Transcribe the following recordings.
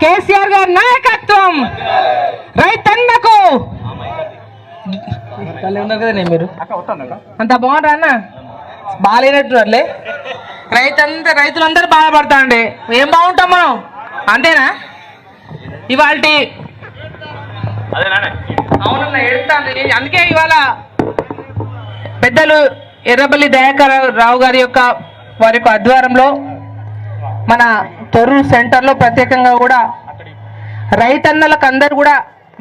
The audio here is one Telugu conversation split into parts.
కేసీఆర్ గారి నాయకత్వం. రైతన్నకు. మీరు? అంత బాగుంటారా అన్న? బాగాలేనట్టున్నారులే రైతంతా రైతులందరూ బాధపడతాండి. ఏం బాగుంటాం మనం? అంతేనా? ఇవాళ అవునన్నా ఎడుతాంది అందుకే ఇవాళ పెద్దలు ఎర్రబల్లి దయాకర్ రావు గారి యొక్క వారి యొక్క ఆధ్వర్యంలో మన తొర్రూరు సెంటర్లో ప్రత్యేకంగా కూడా రైతన్నలకు అందరు కూడా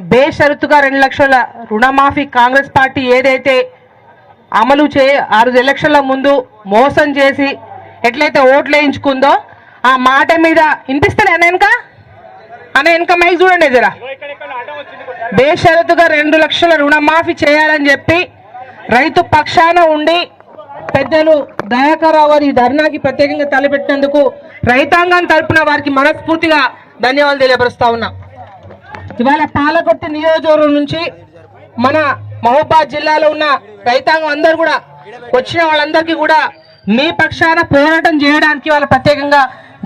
బేషరతుగా రెండు లక్షల రుణమాఫీ కాంగ్రెస్ పార్టీ ఏదైతే అమలు చే ఆరు ఎలక్షన్ల ముందు మోసం చేసి ఎట్లయితే ఓట్లు వేయించుకుందో ఆ మాట మీద వినిపిస్తానే అన్న వెనక? అన్న వెనక మైక్ చూడండి జరా. బేషరతుగా రెండు లక్షల రుణమాఫీ చేయాలని చెప్పి రైతు పక్షాన ఉండి పెద్దలు దయాకరావు గారి ధర్నాకి ప్రత్యేకంగా తలపెట్టినందుకు రైతాంగం తరపున వారికి మనస్ఫూర్తిగా ధన్యవాదాలు తెలియపరుస్తా ఉన్నా. ఇవాళ పాలకొట్టు నియోజకవర్గం నుంచి మన మహబూబాద్ జిల్లాలో ఉన్న రైతాంగం అందరూ కూడా వచ్చిన వాళ్ళందరికీ కూడా మీ పక్షాన పోరాటం చేయడానికి వాళ్ళ ప్రత్యేకంగా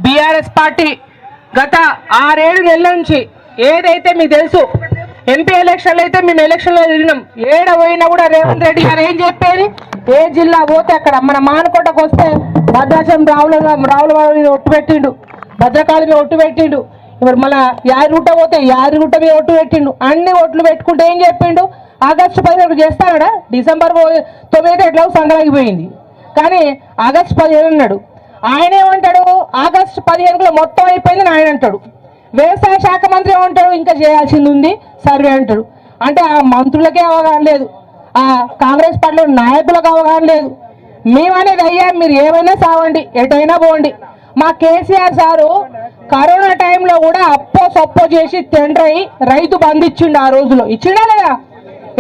బీఆర్ఎస్ పార్టీ గత ఆరేడు నెలల నుంచి ఏదైతే మీకు తెలుసు ఎంపీ ఎలక్షన్లు అయితే మేము ఎలక్షన్లో తిరిగినాం. ఏడ పోయినా కూడా రేవంత్ రెడ్డి గారు ఏం చెప్పేది? ఏ జిల్లా పోతే అక్కడ మన మానకోటకు వస్తే భద్రాచలం రావుల రావుల మీద ఒట్టు పెట్టిండు. భద్రకాళి మీద ఒట్టు పెట్టిండు. ఇప్పుడు మళ్ళీ యారిగుట్ట పోతే యారిగుట్ట మీద ఒట్టు పెట్టిండు. అన్ని ఒట్లు పెట్టుకుంటే ఏం చెప్పిండు? ఆగస్టు పదిహేను చేస్తాడా డిసెంబర్ తొమ్మిది ఎట్లా సంక్రాంతికి పోయింది. కానీ ఆగస్టు పదిహేను అన్నాడు. ఆయన ఏమంటాడు? ఆగస్టు పదిహేనులో మొత్తం అయిపోయిందని ఆయన అంటాడు. వ్యవసాయ శాఖ మంత్రి ఏమంటాడు? ఇంకా చేయాల్సింది ఉంది. సర్వే అంటాడు. అంటే ఆ మంత్రులకే అవగాహన లేదు. ఆ కాంగ్రెస్ పార్టీలో నాయకులకు అవగాహన లేదు. మేమనేది అయ్యా మీరు ఏమైనా సావండి ఎటైనా పోండి. మా కేసీఆర్ సారు కరోనా టైంలో కూడా అప్పో సొప్పో చేసి తెండ్రై రైతు బంద్ ఇచ్చిండు ఆ రోజులో. ఇచ్చిండా లేదా?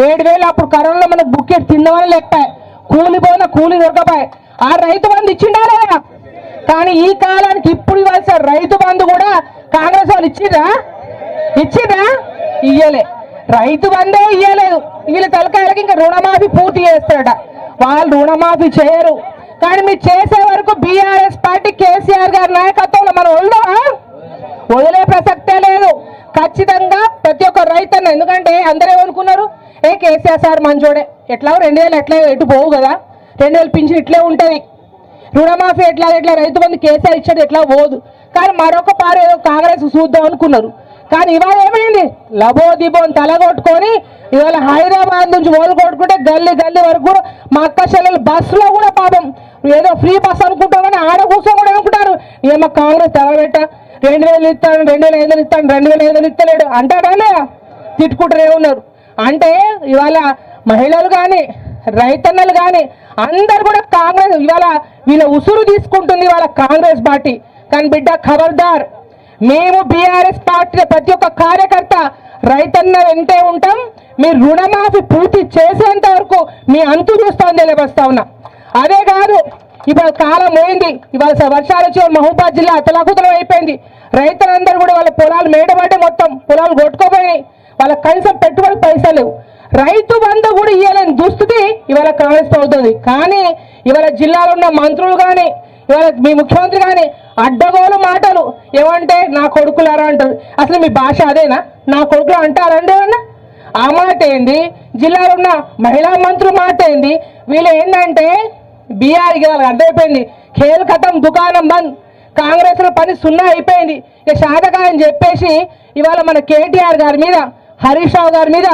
ఏడు వేలు అప్పుడు కరోనాలో మనకు బుక్కెట్ తిందామని లేకపోయా. కూలిపోయిన కూలి దొరకపాయి ఆ రైతు బంధు ఇచ్చిండా లేదా? కానీ ఈ కాలానికి ఇప్పుడు ఇవ్వాల్సిన రైతు బంధు కూడా కాంగ్రెస్ వాళ్ళు ఇచ్చిరా ఇచ్చిరా ఇయ్యలే. రైతు బంధే ఇయ్యలేదు. వీళ్ళ తలకాయలకి ఇంకా రుణమాఫీ పూర్తి చేస్తారట. వాళ్ళు రుణమాఫీ చేయరు. కానీ మీరు చేసే వరకు బీఆర్ఎస్ పార్టీ కేసీఆర్ గారి నాయకత్వంలో మనం వదలమా? వదిలే ప్రసక్తే లేదు. ఖచ్చితంగా ప్రతి ఒక్క రైతు అన్న ఎందుకంటే అందరూ ఏమనుకున్నారు? ఏ కేసీఆర్ సార్ మంచోడే. ఎట్లా? రెండు వేలు ఎట్లా ఎటు పోవు కదా? రెండు వేలు పింఛన్ ఇట్లే ఉంటుంది. రుణమాఫీ ఎట్లా ఎట్లా? రైతు బంధు కేసీఆర్ ఇచ్చాడు ఎట్లా పోదు? కానీ మరొక పారు ఏదో కాంగ్రెస్ చూద్దాం అనుకున్నారు. కానీ ఇవాళ ఏమైంది? లబో దిబోని తలగొట్టుకొని ఇవాళ హైదరాబాద్ నుంచి ఓలు కొట్టుకుంటే గల్లీ గల్లీ వరకు కూడా మా అక్క చెల్లెలు బస్సులో కూడా పాపం ఏదో ఫ్రీ బస్ కానీ ఆడ కూర్చొని కూడా అనుకుంటారు ఏమో కాంగ్రెస్ తెలబెట్ట. రెండు వేలు ఇస్తాను రెండు వేల ఐదులు ఇస్తాను రెండు వేల ఐదులు ఇస్తలేడు. అంటాడా తిట్టుకుంటూనే ఉన్నారు. అంటే ఇవాళ మహిళలు కానీ రైతన్నలు కానీ అందరు కూడా కాంగ్రెస్ ఇవాళ వీళ్ళ ఉసురు తీసుకుంటుంది ఇవాళ కాంగ్రెస్ పార్టీ. కానీ బిడ్డ ఖబర్దార్. మేము బీఆర్ఎస్ పార్టీ ప్రతి ఒక్క కార్యకర్త రైతన్న వెంటే ఉంటాం. మీ రుణమాఫీ పూర్తి చేసేంత వరకు మీ అంతు చూస్తామని తెలియపరుస్తా ఉన్నా. అదే కాదు ఇవాళ కాలం పోయింది. ఇవాళ వర్షాలు వచ్చి మహబూబాద్ జిల్లా అతలాకుతలం అయిపోయింది. రైతులందరూ కూడా వాళ్ళ పొలాలు మేడబడ్డే మొత్తం పొలాలు కొట్టుకోపోయినాయి. వాళ్ళ కనీసం పెట్టుబడి పైసలు లేవు. రైతు బంధు కూడా ఇవ్వలేని దుస్థితి ఇవాళ కాంగ్రెస్ అవుతుంది కానీ ఇవాళ జిల్లాలో ఉన్న మంత్రులు కానీ ఇవాళ మీ ముఖ్యమంత్రి కానీ అడ్డగోలు మాటలు. ఏమంటే నా కొడుకులారా అంటారు. అసలు మీ భాష అదేనా? నా కొడుకులు అంటారండి ఏమన్నా? ఆ మాట ఏంది? జిల్లాలో ఉన్న మహిళా మంత్రులు మాట ఏంది? వీళ్ళు ఏంటంటే బీఆర్కి వాళ్ళకి అర్థమైపోయింది. ఖేల్ కథం దుకాణం బంద్. కాంగ్రెస్లో పని సున్నా అయిపోయింది. ఇక శాతకాయని చెప్పేసి ఇవాళ మన కేటీఆర్ గారి మీద హరీష్ రావు గారి మీద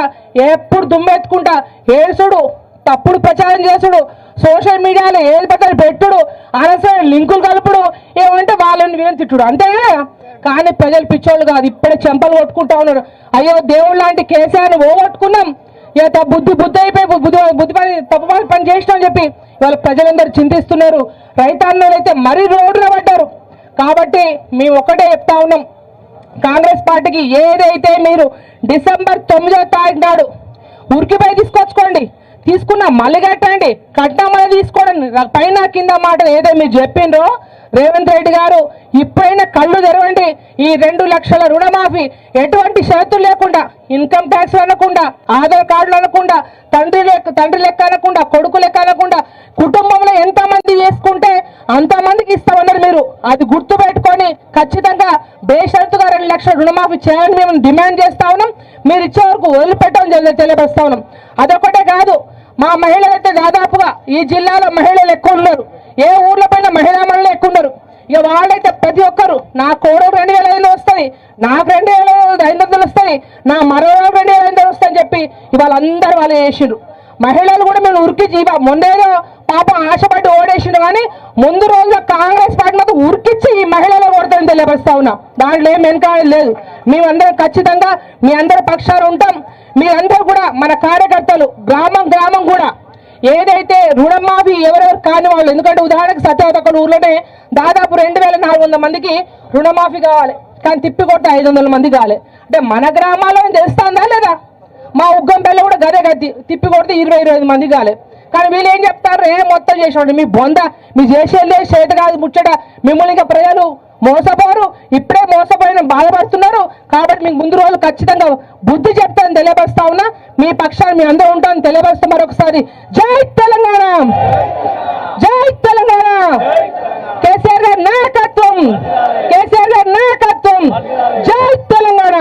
ఎప్పుడు దుమ్మెత్తుకుంటా ఏసుడు తప్పుడు ప్రచారం చేసుడు సోషల్ మీడియాలో ఏది పక్కన పెట్టుడు అనవసరం లింకులు కలుపుడు ఏమంటే వాళ్ళని వీళ్ళని తిట్టుడు. అంతే కానీ ప్రజలు పిచ్చోళ్ళు కాదు. ఇప్పుడే చెంపలు కొట్టుకుంటా ఉన్నారు. అయ్యో దేవుడు లాంటి కేసీఆర్ని ఓగొట్టుకున్నాం ఇక బుద్ధి బుద్ధి అయిపోయి బుద్ధి బుద్ధి పని తప్పు పని పని చేసినాం చెప్పి వాళ్ళ ప్రజలందరూ చింతిస్తున్నారు. రైతాంగంలో అయితే మరీ రోడ్డున పడ్డారు. కాబట్టి మేము ఒకటే చెప్తా ఉన్నాం. కాంగ్రెస్ పార్టీకి ఏదైతే మీరు డిసెంబర్ తొమ్మిదో తారీఖు నాడు ఉరికిపై తీసుకొచ్చుకోండి. తీసుకున్న మళ్ళీ కట్టండి. తీసుకోవడం పైన కింద మాట ఏదో మీరు చెప్పిండ్రో? రేవంత్ రెడ్డి గారు ఇప్పుడైనా కళ్ళు తెరవండి. ఈ రెండు లక్షల రుణమాఫీ ఎటువంటి షరతులు లేకుండా ఇన్కమ్ ట్యాక్స్ అనకుండా ఆధార్ కార్డులు అనకుండా తండ్రి లెక్క తండ్రి లెక్క అనకుండా కొడుకు లెక్క అనకుండా కుటుంబంలో ఎంతమంది చేసుకుంటే అంతమందికి ఇస్తామన్నారు మీరు. అది గుర్తు పెట్టుకొని ఖచ్చితంగా బేషరతుగా రెండు లక్షల రుణమాఫీ చేయాలని మేము డిమాండ్ చేస్తా ఉన్నాం. మీరు ఇచ్చే వరకు వదిలిపెట్టడం తెలియపరుస్తా ఉన్నాం. అదొకటే కాదు. మా మహిళలైతే దాదాపుగా ఈ జిల్లాలో మహిళలు ఎక్కువ ఉన్నారు. ఏ ఊర్ల పైన మహిళా మహిళలు ఎక్కువ ఉన్నారు. ఇక వాళ్ళైతే ప్రతి ఒక్కరు నా కోడో రెండు వేల ఐదు వస్తుంది నాకు రెండు వేల ఐదు వందలు వస్తాయి నా మరో రెండు వేల ఐదు వందలు వస్తాయని చెప్పి ఇవాళ అందరూ వాళ్ళు చేసిర్రు మహిళలు కూడా మేము ఉరికి జీవ ముందేదో పాపం ఆశపడి ఓడేసిండు కానీ ముందు రోజుల్లో కాంగ్రెస్ పార్టీ మాకు ఉరికిచ్చి ఈ మహిళలు కొడతారని తెలియపరుస్తా ఉన్నాం. దాంట్లో ఏం వెనకాల లేదు. మేమందరం ఖచ్చితంగా మీ అందరి పక్షాలు ఉంటాం. మీరందరూ కూడా మన కార్యకర్తలు గ్రామం గ్రామం కూడా ఏదైతే రుణమాఫీ ఎవరెవరు కాని వాళ్ళు ఎందుకంటే ఉదాహరణకు సత్యవతకుడు ఊర్లోనే దాదాపు రెండు వేల నాలుగు వందల మందికి రుణమాఫీ కావాలి. కానీ తిప్పి కొట్టే ఐదు వందల మంది కావాలి అంటే మన గ్రామాల్లో తెలుస్తుందా లేదా? మా ఉగ్గంపల్లి కూడా గదే గది. తిప్పి కొడితే ఇరవై ఇరవై ఐదు మంది కావాలి కానీ వీళ్ళు ఏం చెప్తారు? ఏ మొత్తం చేసేవాడు మీ బొంద మీ చేసేదే చేత కాదు ముచ్చట. మిమ్మల్ని ఇంకా ప్రజలు మోసపోరు. ఇప్పుడే మోసపోయిన బాధపడుతున్నారు. కాబట్టి మీకు ముందు రోజులు ఖచ్చితంగా బుద్ధి చెప్తాను తెలియపరుస్తా ఉన్నా. మీ పక్షాన్ని మీ అందరూ ఉంటాను తెలియపరుస్తా మరొకసారి జై తెలంగాణ! జై తెలంగాణ! కేసీఆర్ గారు నాయకత్వం! కేసీఆర్ గారు నాయకత్వం! జై తెలంగాణ!